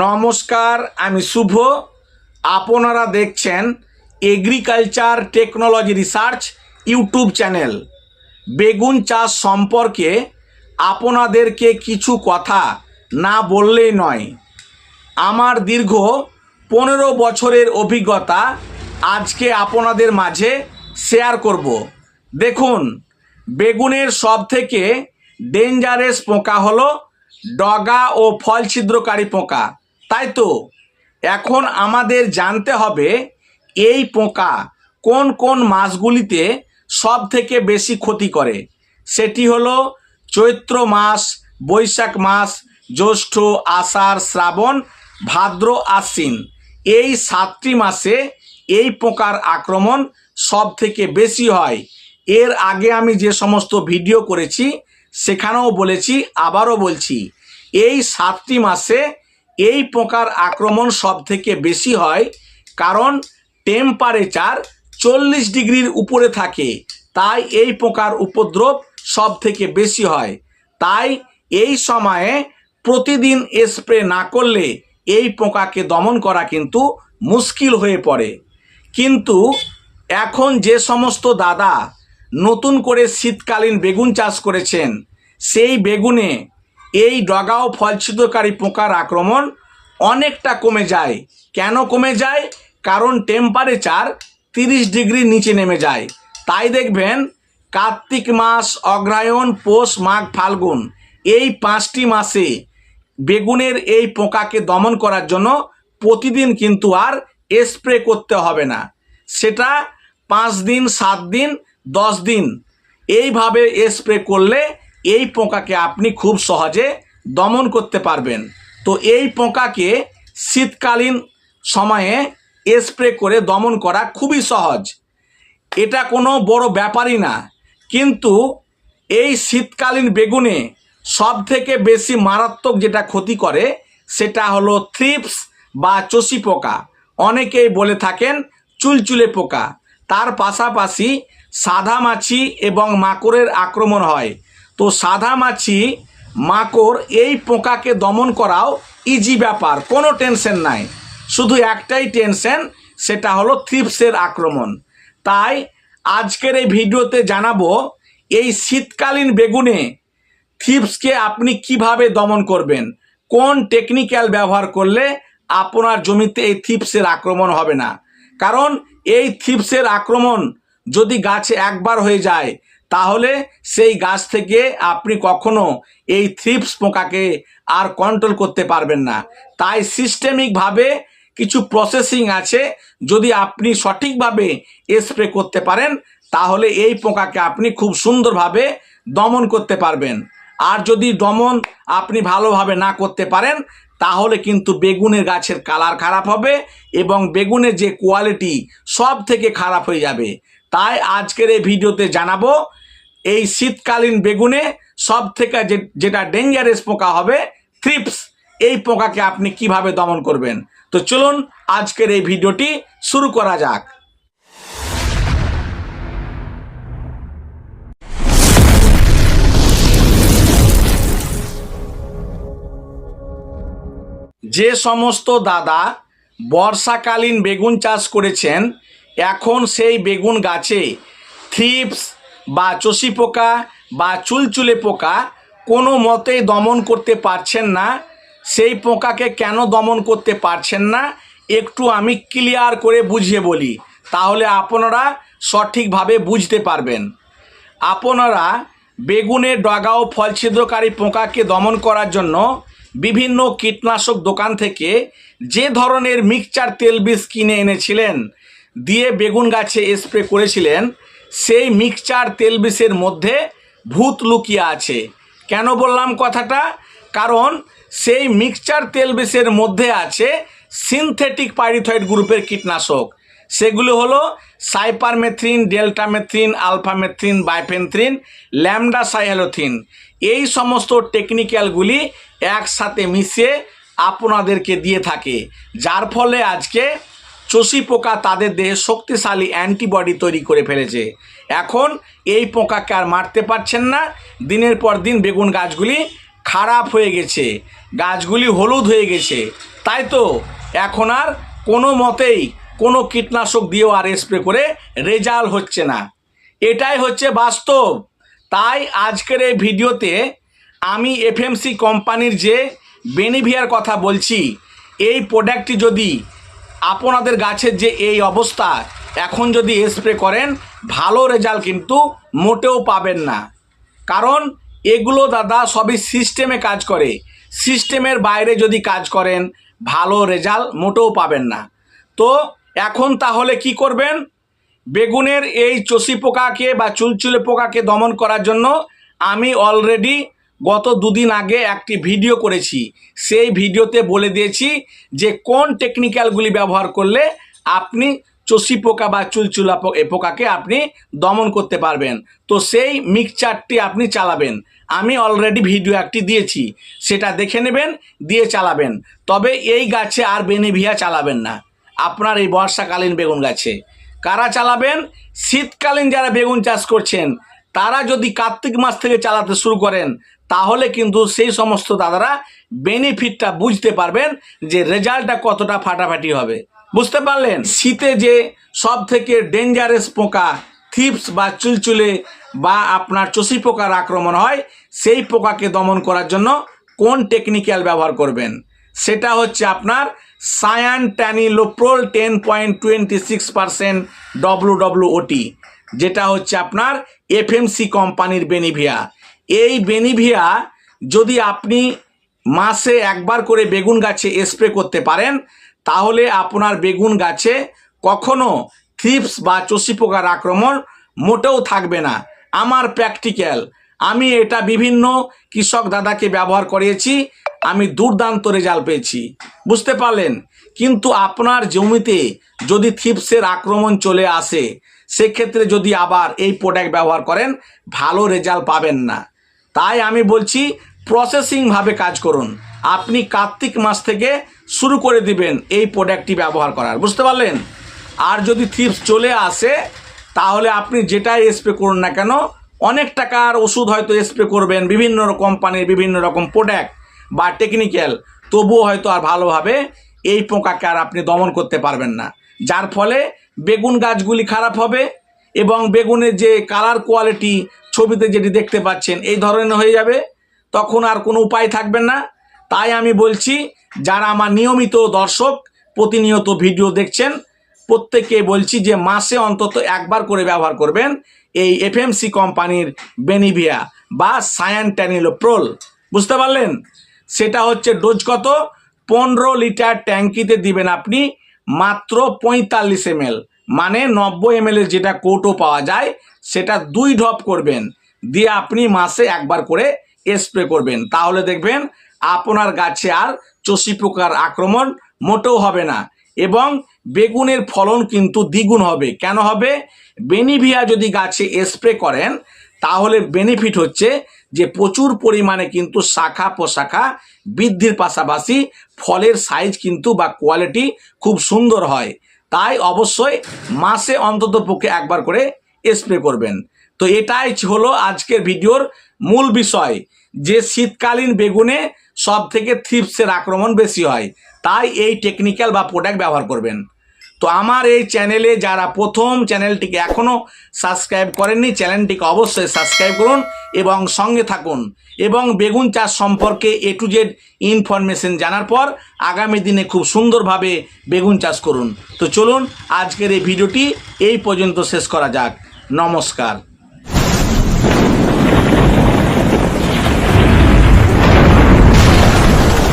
নমস্কার, আমি শুভ। আপনারা দেখছেন agriculture technology research YouTube channel বেগুন চাষ সম্পর্কে আপনাদেরকে কিছু কথা না বললেই নয়। আমার দীর্ঘ পনেরো বছরের অভিজ্ঞতা আজকে আপনাদের মাঝে শেয়ার করব। দেখুন, বেগুনের সব থেকে ডেঞ্জারেস পোকা হলো ডগা ও ফল ছিদ্রকারী পোকা। তাই তো, এখন আমাদের জানতে হবে এই পোকা কোন কোন মাসগুলিতে সব থেকে বেশি ক্ষতি করে। সেটি হলো চৈত্র মাস, বৈশাখ মাস, জ্যৈষ্ঠ, আষাঢ়, শ্রাবণ, ভাদ্র, আশ্বিন। এই সাতটি মাসে এই পোকার আক্রমণ সব থেকে বেশি হয়। এর আগে আমি যে সমস্ত ভিডিও করেছি, সেখানেও বলেছি, আবারও বলছি, এই সাতটি মাসে এই পোকার আক্রমণ সব থেকে বেশি হয় কারণ টেম্পারেচার চল্লিশ ডিগ্রির উপরে থাকে। তাই এই পোকার উপদ্রব সব থেকে বেশি হয়। তাই এই সময়ে প্রতিদিন স্প্রে না করলে এই পোকাকে দমন করা কিন্তু মুশকিল হয়ে পড়ে। কিন্তু এখন যে সমস্ত দাদা নতুন করে শীতকালীন বেগুন চাষ করেছেন, সেই বেগুনে এই ডগা ও ফলছিদ্রকারী পোকার আক্রমণ অনেকটা কমে যায়। কেন কমে যায়? কারণ টেম্পারেচার তিরিশ ডিগ্রির নিচে নেমে যায়। তাই দেখবেন কার্তিক মাস অগ্রায়ণ পৌষ, মাঘ, ফাল্গুন এই পাঁচটি মাসে বেগুনের এই পোকাকে দমন করার জন্য প্রতিদিন কিন্তু আর স্প্রে করতে হবে না। সেটা পাঁচ দিন, সাত দিন, দশ দিন এইভাবে স্প্রে করলে এই পোকাকে আপনি খুব সহজে দমন করতে পারবেন। তো এই পোকাকে শীতকালীন সময়ে স্প্রে করে দমন করা খুবই সহজ। এটা কোনো বড় ব্যাপারই না। কিন্তু এই শীতকালীন বেগুনে সব থেকে বেশি মারাত্মক যেটা ক্ষতি করে, সেটা হলো থ্রিপস বা চষি পোকা। অনেকেই বলে থাকেন চুলচুলে পোকা। তার পাশাপাশি সাদা মাছি এবং মাকড়ের আক্রমণ হয়। তো সাদা মাছি, মাকড় এই পোকাকে দমন করাও ইজি ব্যাপার, কোনো টেনশন নাই। শুধু একটাই টেনশন সেটা হলো থ্রিপসের আক্রমণ। তাই আজকের এই ভিডিওতে জানাব, এই শীতকালীন বেগুনে থিপসকে আপনি কীভাবে দমন করবেন? কোন টেকনিক্যাল ব্যবহার করলে আপনার জমিতে এই থিপসের আক্রমণ হবে না? কারণ এই থিপসের আক্রমণ যদি গাছে একবার হয়ে যায় তাহলে সেই গাছ থেকে আপনি কখনো এই থ্রিপস পোকাকে আর কন্ট্রোল করতে পারবেন না। তাই সিস্টেমিকভাবে কিছু প্রসেসিং আছে, যদি আপনি সঠিকভাবে স্প্রে করতে পারেন, তাহলে এই পোকাকে আপনি খুব সুন্দরভাবে দমন করতে পারবেন। আর যদি দমন আপনি ভালোভাবে না করতে পারেন, তাহলে কিন্তু বেগুনের গাছের কালার খারাপ হবে এবং বেগুনের যে কোয়ালিটি সব থেকে খারাপ হয়ে যাবে। তাই আজকের এই ভিডিওতে জানাব এই শীতকালীন বেগুনে সব থেকে যেটা ডেঞ্জারাস পোকা হবে থ্রিপস এই পোকাকে আপনি কীভাবে দমন করবেন? তো চলুন আজকের এই ভিডিওটি শুরু করা যাক। যে সমস্ত দাদা বর্ষাকালীন বেগুন চাষ করেছেন, এখন সেই বেগুন গাছে থ্রিপস বা চষি পোকা বা চুলচুলে পোকা কোনো মতেই দমন করতে পারছেন না। সেই পোকাকে কেন দমন করতে পারছেন না? একটু আমি ক্লিয়ার করে বুঝিয়ে বলি। তাহলে আপনারা সঠিকভাবে বুঝতে পারবেন। আপনারা বেগুনের ডগা ও ফল ছিদ্রকারী পোকাকে দমন করার জন্য বিভিন্ন কীটনাশক দোকান থেকে যে ধরনের মিক্সচার তেল বীজ কিনে এনেছিলেন, দিয়ে বেগুন গাছে স্প্রে করেছিলেন সেই মিক্সচার তেল বিষের মধ্যে ভূত লুকিয়ে আছে। কেন বললাম কথাটা? কারণ সেই মিক্সচার তেল বিষের মধ্যে আছে সিনথেটিক পাইরিথয়েড গ্রুপের কীটনাশক। সেগুলো হলো cypermethrin, deltamethrin, alphamethrin bifenthrin lambda cyhalothrin এই সমস্ত টেকনিক্যালগুলি একসাথে মিশিয়ে আপনাদেরকে দিয়ে থাকে। যার ফলে আজকে চষি পোকা তাদের দেহে শক্তিশালী অ্যান্টিবডি তৈরি করে ফেলেছে। এখন এই পোকাকে আর মারতে পারছেন না। দিনের পর দিন বেগুন গাছগুলি খারাপ হয়ে গেছে। গাছগুলি হলুদ হয়ে গেছে। তাই তো এখন আর কোনো মতেই কোনো কীটনাশক দিয়েও আর স্প্রে করে রেজাল্ট হচ্ছে না। এটাই হচ্ছে বাস্তব। তাই আজকের এই ভিডিওতে আমি এফএমসি কোম্পানির যে বেনিভিয়ার কথা বলছি, এই প্রোডাক্টটি যদি আপনাদের গাছের যে এই অবস্থা, এখন যদি স্প্রে করেন, ভালো রেজাল্ট কিন্তু মোটেও পাবেন না। কারণ এগুলো দাদা সবই সিস্টেমে কাজ করে। সিস্টেমের বাইরে যদি কাজ করেন, ভালো রেজাল্ট মোটেও পাবেন না। তো এখন তাহলে কি করবেন? বেগুনের এই চষি পোকাকে বা চুলচুলে পোকাকে দমন করার জন্য আমি অলরেডি গত দুদিন আগে একটি ভিডিও করেছি। সেই ভিডিওতে বলে দিয়েছি যে কোন টেকনিক্যালগুলি ব্যবহার করলে আপনি চষি পোকা বা চুলচুলা পোকাকে আপনি দমন করতে পারবেন। তো সেই মিক্সচারটি আপনি চালাবেন। আমি অলরেডি ভিডিও একটি দিয়েছি। সেটা দেখে নেবেন, দিয়ে চালাবেন। তবে এই গাছে আর বেনিভিয়া চালাবেন না। আপনার এই বর্ষাকালীন বেগুন গাছে। কারা চালাবেন? শীতকালীন যারা বেগুন চাষ করছেন, তারা যদি কার্তিক মাস থেকে চালাতে শুরু করেন তাহলে কিন্তু সেই সমস্ত দাদারা বেনিফিটটা বুঝতে পারবেন যে রেজাল্টটা কতটা ফাটাফাটি হবে। বুঝতে পারলেন? শীতে যে সব থেকে ডেঞ্জারাস পোকা থিপস বা চুলচুলে বা আপনার চষি পোকার আক্রমণ হয়, সেই পোকাকে দমন করার জন্য কোন টেকনিক্যাল ব্যবহার করবেন? সেটা হচ্ছে আপনার cyantraniliprole ten point twenty six percent W W OD যেটা হচ্ছে আপনার এফএমসি কোম্পানির বেনিভিয়া এই বেনিভিয়া যদি আপনি মাসে একবার করে বেগুন গাছে স্প্রে করতে পারেন, তাহলে আপনার বেগুন গাছে কখনো থিপস বা চষি পোকার আক্রমণ মোটেও থাকবে না। আমার প্র্যাকটিক্যাল আমি এটা বিভিন্ন কৃষক দাদাকে ব্যবহার করিয়েছি আমি দুর্দান্ত রেজাল্ট পেয়েছি। বুঝতে পারলেন? কিন্তু আপনার জমিতে যদি থিপসের আক্রমণ চলে আসে, সেক্ষেত্রে যদি আবার এই প্রোডাক্ট ব্যবহার করেন, ভালো রেজাল্ট পাবেন না। তাই আমি বলছি প্রসেসিংভাবে কাজ করুন। আপনি কার্তিক মাস থেকে শুরু করে দিবেন এই প্রোডাক্টটি ব্যবহার করার, বুঝতে পারলেন? আর যদি থিপস চলে আসে, তাহলে আপনি যেটাই স্প্রে করুন না কেন, অনেক টাকার ওষুধ হয়তো স্প্রে করবেন, বিভিন্ন কোম্পানির বিভিন্ন রকম প্রোডাক্ট বা টেকনিক্যাল তবুও হয়তো আর ভালোভাবে এই পোকাকে আর আপনি দমন করতে পারবেন না। যার ফলে বেগুন গাছগুলি খারাপ হবে এবং বেগুনের যে কালার কোয়ালিটি ছবিতে যেটি দেখতে পাচ্ছেন, এই ধরনের হয়ে যাবে। তখন আর কোনো উপায় থাকবে না। তাই আমি বলছি, যারা আমার নিয়মিত দর্শক, প্রতিনিয়ত ভিডিও দেখছেন, প্রত্যেককে বলছি যে মাসে অন্তত একবার করে ব্যবহার করবেন এই এফএমসি কোম্পানির বেনিভিয়া বা সায়ান্ট্যানিলোপ্রোল বুঝতে পারলেন? সেটা হচ্ছে ডোজ কত? পনেরো লিটার ট্যাঙ্কিতে দিবেন আপনি মাত্র পঁয়তাল্লিশ এম মানে নব্বই এম যেটা কোটও পাওয়া যায় সেটা দুই ঢপ করবেন। দিয়ে আপনি মাসে একবার করে স্প্রে করবেন। তাহলে দেখবেন আপনার গাছে আর চষি পোকার আক্রমণ মোটেও হবে না। এবং বেগুনের ফলন কিন্তু দ্বিগুণ হবে। কেন হবে? বেনিভিয়া যদি গাছে স্প্রে করেন, তাহলে বেনিফিট হচ্ছে যে প্রচুর পরিমাণে কিন্তু শাখা প্রশাখা বৃদ্ধির পাশাপাশি ফলের সাইজ কিন্তু বা কোয়ালিটি খুব সুন্দর হয়। তাই অবশ্যই মাসে অন্তত পক্ষে একবার করে স্প্রে করবেন। তো এটাই হলো আজকের ভিডিওর মূল বিষয়, যে শীতকালীন বেগুনে সব থেকে থ্রিপসের আক্রমণ বেশি হয়। তাই এই টেকনিক্যাল বা প্রোডাক্ট ব্যবহার করবেন। তো আমার এই চ্যানেলে যারা প্রথম চ্যানেলটিকে এখনও সাবস্ক্রাইব করেননি চ্যানেলটিকে অবশ্যই সাবস্ক্রাইব করুন এবং সঙ্গে থাকুন। এবং বেগুন চাষ সম্পর্কে এ টু জেড ইনফরমেশন জানার পর আগামী দিনে খুব সুন্দরভাবে বেগুন চাষ করুন। তো চলুন আজকের এই ভিডিওটি এই পর্যন্ত শেষ করা যাক। নমস্কার